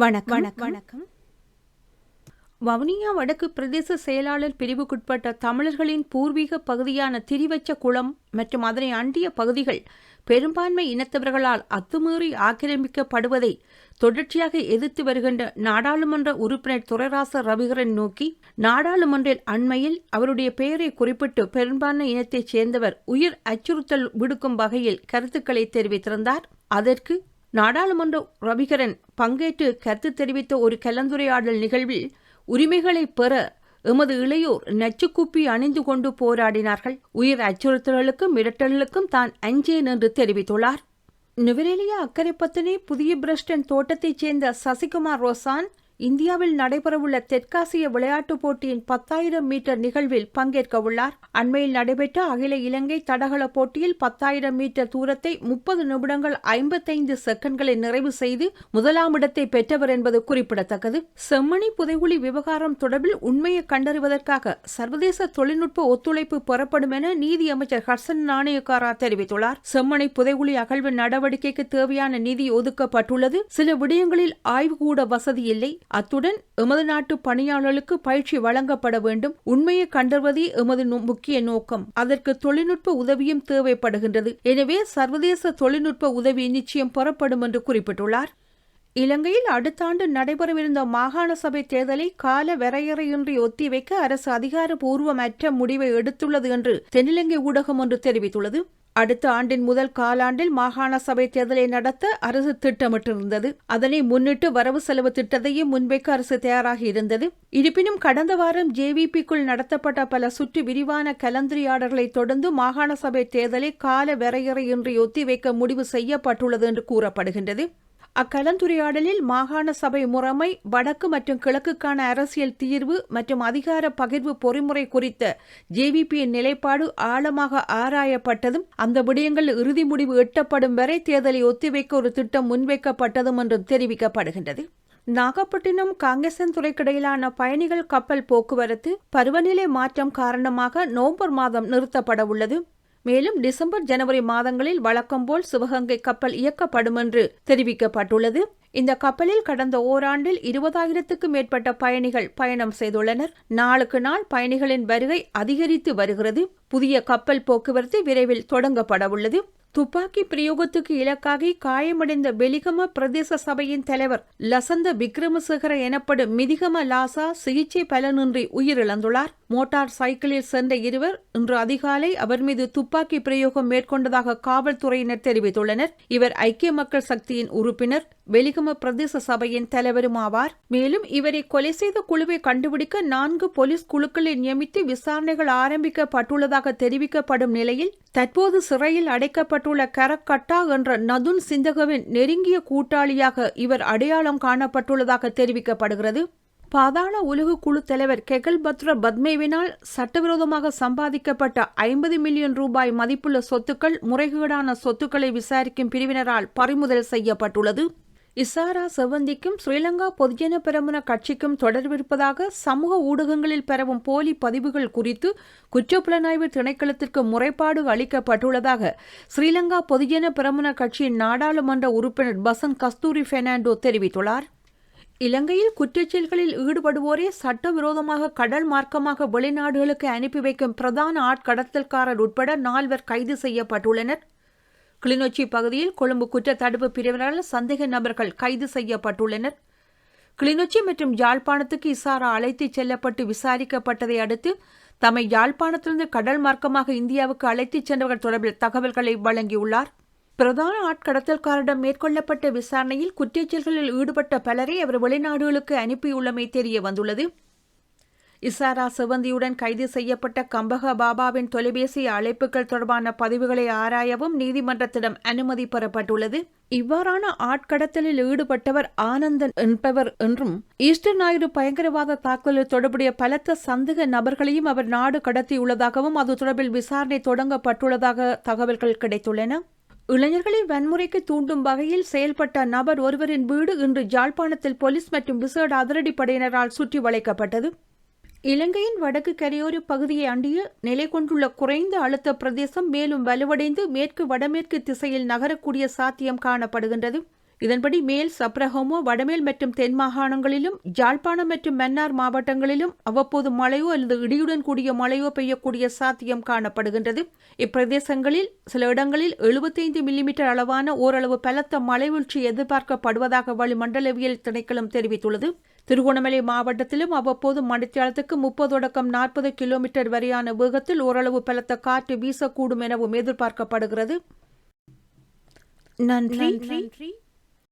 வணக்கம். வணக்கம். வணக்கம். வவுனியா வடக்கு பிரதேச செயலாளர் பிரிவுக்குட்பட்ட தமிழர்களின் பூர்வீக பகுதியான திரிவச்ச குளம் மற்றும் அதனை அண்டிய பகுதிகள் பெரும்பான்மை இனத்தவர்களால் அத்துமீறி ஆக்கிரமிக்கப்படுவதை தொடர்ச்சியாக எதிர்த்து வருகின்ற நாடாளுமன்ற உறுப்பினர் துரைராச ரவிகரன் நோக்கி நாடாளுமன்றில் அண்மையில் அவருடைய பெயரை குறிப்பிட்டு பெரும்பான்மை இனத்தைச் சேர்ந்தவர் உயிர் அச்சுறுத்தல் விடுக்கும் வகையில் கருத்துக்களை தெரிவித்திருந்தார். அதற்கு நாடாளுமன்ற ரவிகரன் பங்கேற்று கருத்து தெரிவித்த ஒரு கலந்துரையாடல் நிகழ்வில் உரிமைகளை பெற எமது இளையோர் நச்சுக்குப்பி அணிந்து கொண்டு போராடினார்கள். உயிர் அச்சுறுத்தல்களுக்கும் மிரட்டல்களுக்கும் தான் அஞ்சேன் என்று தெரிவித்துள்ளார். நுவரேலியா அக்கரைப்பத்தனே புதிய பிரஸ்டன் தோட்டத்தைச் சேர்ந்த சசிகுமார் ரோசான் இந்தியாவில் நடைபெறவுள்ள தெற்காசிய விளையாட்டுப் போட்டியின் பத்தாயிரம் மீட்டர் நிகழ்வில் பங்கேற்க உள்ளார். அண்மையில் நடைபெற்ற அகில இலங்கை தடகள போட்டியில் பத்தாயிரம் மீட்டர் தூரத்தை முப்பது நிமிடங்கள் ஐம்பத்தைந்து செகண்ட்களை நிறைவு செய்து முதலாம் இடத்தை பெற்றவர் என்பது குறிப்பிடத்தக்கது. செம்மணி புதைகுழி விவகாரம் தொடர்பில் உண்மையை கண்டறிவதற்காக சர்வதேச தொழில்நுட்ப ஒத்துழைப்பு பெறப்படும் என நீதி அமைச்சர் ஹர்சன் நாணயக்காரா தெரிவித்துள்ளார். செம்மணி புதைகுழி அகழ்வு நடவடிக்கைக்கு தேவையான நிதி ஒதுக்கப்பட்டுள்ளது. சில விடயங்களில் ஆய்வுகூட வசதி இல்லை. அத்துடன் எமது நாட்டு பணியாளர்களுக்கு பயிற்சி வழங்கப்பட வேண்டும். உண்மையை கண்டறிவதே எமது முக்கிய நோக்கம். அதற்கு தொழில்நுட்ப உதவியும் தேவைப்படுகின்றது. எனவே சர்வதேச தொழில்நுட்ப உதவி நிச்சயம் பெறப்படும் என்று குறிப்பிட்டுள்ளார். இலங்கையில் அடுத்த ஆண்டு நடைபெறவிருந்த மாகாண சபை தேர்தலை கால வரையறையின்றி ஒத்திவைக்க அரசு அதிகாரப்பூர்வமற்ற முடிவை எடுத்துள்ளது என்று தென்னிலங்கை ஊடகம் ஒன்று தெரிவித்துள்ளது. அடுத்த ஆண்டின் முதல் காலாண்டில் மாகாண சபை தேர்தலை நடத்த அரசு திட்டமிட்டிருந்தது. அதனை முன்னிட்டு வரவு செலவு திட்டத்தையும் முன்வைக்க அரசு தயாராகி இருந்தது. இருப்பினும் கடந்த வாரம் ஜேவிபிக்குள் நடத்தப்பட்ட பல சுற்று விரிவான கலந்துரையாடல்களை தொடர்ந்து மாகாண சபை தேர்தலை கால வரையறையின்றி ஒத்திவைக்க முடிவு செய்யப்பட்டுள்ளது என்று கூறப்படுகின்றது. அக்கலந்துரையாடலில் மாகாண சபை முறைமை வடக்கு மற்றும் கிழக்குக்கான அரசியல் தீர்வு மற்றும் அதிகார பகிர்வு பொறிமுறை குறித்த ஜேவிபியின் நிலைப்பாடு ஆழமாக ஆராயப்பட்டதும் அந்த விடயங்கள் இறுதி முடிவு எட்டப்படும் வரை தேர்தலை ஒத்திவைக்க ஒரு திட்டம் முன்வைக்கப்பட்டதும் என்றும் தெரிவிக்கப்படுகின்றது. நாகப்பட்டினம் காங்கேசன்துறைக்கு துறைக்கிடையிலான பயணிகள் கப்பல் போக்குவரத்து பருவநிலை மாற்றம் காரணமாக நவம்பர் மாதம் நிறுத்தப்பட உள்ளது மேலும் டிசம்பர் ஜனவரி மாதங்களில் வழக்கம்போல் சிவகங்கை கப்பல் இயக்கப்படும் என்று தெரிவிக்கப்பட்டுள்ளது. இந்த கப்பலில் கடந்த ஓராண்டில் இருபதாயிரத்துக்கும் மேற்பட்ட பயணிகள் பயணம் செய்துள்ளனர். நாளுக்கு நாள் பயணிகளின் வருகை அதிகரித்து வருகிறது. புதிய கப்பல் போக்குவரத்து விரைவில் தொடங்கப்பட உள்ளது துப்பாக்கி பிரயோகத்துக்கு இலக்காகி காயமடைந்த பெலிகம பிரதேச சபையின் தலைவர் லசந்த விக்ரமசேகர எனப்படும் மிதிகம லாசா சிகிச்சை பலனின்றி உயிரிழந்துள்ளார். மோட்டார் சைக்கிளில் சென்ற இருவர் இன்று அதிகாலை அவர் மீது துப்பாக்கி பிரயோகம் மேற்கொண்டதாக காவல்துறையினர் தெரிவித்துள்ளனர். இவர் ஐக்கிய மக்கள் சக்தியின் உறுப்பினர் வெலிகம பிரதேச சபையின் தலைவரும் ஆவார். மேலும் இவரை கொலை செய்த குழுவை கண்டுபிடிக்க நான்கு போலீஸ் குழுக்களை நியமித்து விசாரணைகள் ஆரம்பிக்கப்பட்டுள்ளதாக தெரிவிக்கப்படும் நிலையில் தற்போது சிறையில் அடைக்கப்பட்ட அடைக்கப்பட்டுள்ள கரக்கட்டா என்ற நதுன் சிந்தகவின் நெருங்கிய கூட்டாளியாக இவர் அடையாளம் காணப்பட்டுள்ளதாக தெரிவிக்கப்படுகிறது. பாதாள உலக குழு தலைவர் கெகல் பத்ர பத்மேவினால் சட்டவிரோதமாக சம்பாதிக்கப்பட்ட ஐம்பது மில்லியன் ரூபாய் மதிப்புள்ள சொத்துக்கள் முறைகேடான சொத்துக்களை விசாரிக்கும் பிரிவினரால் பறிமுதல் செய்யப்பட்டுள்ளது. இசாரா செவந்திக்கும் ஸ்ரீலங்கா பொதுஜன பெரமுன கட்சிக்கும் தொடர்பிருப்பதாக சமூக ஊடகங்களில் பரவும் போலி பதிவுகள் குறித்து குற்றப்புலனாய்வு திணைக்களத்திற்கு முறைப்பாடு அளிக்கப்பட்டுள்ளதாக ஸ்ரீலங்கா பொதுஜன பெரமுன கட்சியின் நாடாளுமன்ற உறுப்பினர் பசன் கஸ்தூரி பெர்னாண்டோ தெரிவித்துள்ளார். இலங்கையில் குற்றச்செயல்களில் ஈடுபடுவோரே சட்டவிரோதமாக கடல் மார்க்கமாக வெளிநாடுகளுக்கு அனுப்பி வைக்கும் பிரதான ஆட்கடத்தல்காரர் உட்பட நால்வர் கைது செய்யப்பட்டுள்ளனர். கிளிநொச்சி பகுதியில் கொழும்பு குற்ற தடுப்பு பிரிவினரால் சந்தேக நபர்கள் கைது செய்யப்பட்டுள்ளனர். கிளிநொச்சி மற்றும் யாழ்ப்பாணத்துக்கு இசாரா அழைத்துச் செல்லப்பட்டு விசாரிக்கப்பட்டதை அடுத்து தம்மை யாழ்ப்பாணத்திலிருந்து கடல் மார்க்கமாக இந்தியாவுக்கு அழைத்துச் சென்றவர்கள் தொடர்பில் தகவல்களை வழங்கியுள்ளார். பிரதான ஆட்கடத்தல்காரிடம் மேற்கொள்ளப்பட்ட விசாரணையில் குற்றச்செயல்களில் ஈடுபட்ட பலரை அவர் வெளிநாடுகளுக்கு அனுப்பியுள்ளமை தெரிய வந்துள்ளது இசாரா சிவந்தியுடன் கைது செய்யப்பட்ட கம்பக பாபாவின் தொலைபேசி அழைப்புகள் தொடர்பான பதிவுகளை ஆராயவும் நீதிமன்றத்திடம் அனுமதி பெறப்பட்டுள்ளது. இவ்வாறான ஆட்கடத்தலில் ஈடுபட்டவர் ஆனந்தன் என்பவர் என்றும் ஈஸ்டர் ஞாயிறு பயங்கரவாத தாக்குதலில் தொடர்புடைய பலத்த சந்தேக நபர்களையும் அவர் நாடு கடத்தியுள்ளதாகவும் அது தொடர்பில் விசாரணை தொடங்கப்பட்டுள்ளதாக தகவல்கள் கிடைத்துள்ளன. இளைஞர்களை வன்முறைக்கு தூண்டும் வகையில் செயல்பட்ட நபர் ஒருவரின் வீடு இன்று ஜாழ்ப்பாணத்தில் போலீஸ் மற்றும் விசேட அதிரடிப்படையினரால் சுற்றி வளைக்கப்பட்டது. இலங்கையின் வடக்கு கரையோர பகுதியை அண்டிய நிலை கொண்டுள்ள குறைந்த அழுத்த பிரதேசம் மேலும் வலுவடைந்து மேற்கு வடமேற்கு திசையில் நகரக்கூடிய சாத்தியம் காணப்படுகின்றது. இதன்படி மேல் சப்ரஹோமோ வடமேல் மற்றும் தென் மாகாணங்களிலும் ஜாழ்ப்பாணம் மற்றும் மன்னார் மாவட்டங்களிலும் அவ்வப்போது மழையோ அல்லது இடியுடன் கூடிய மழையோ பெய்யக்கூடிய சாத்தியம் காணப்படுகின்றது. இப்பிரதேசங்களில் சில இடங்களில் எழுபத்தைந்து மில்லிமீட்டர் அளவான ஓரளவு பலத்த மழை வீழ்ச்சி எதிர்பார்க்கப்படுவதாக வளிமண்டலவியல் திணைக்களம் தெரிவித்துள்ளது. திருகோணமலை மாவட்டத்திலும் அவ்வப்போது மணித்தியாலத்துக்கு முப்பது தொடக்கம் நாற்பது கிலோமீட்டர் வரையான வேகத்தில் ஓரளவு பலத்த காற்று வீசக்கூடும் எனவும் எதிர்பார்க்கப்படுகிறது. நன்றி. நன்றி.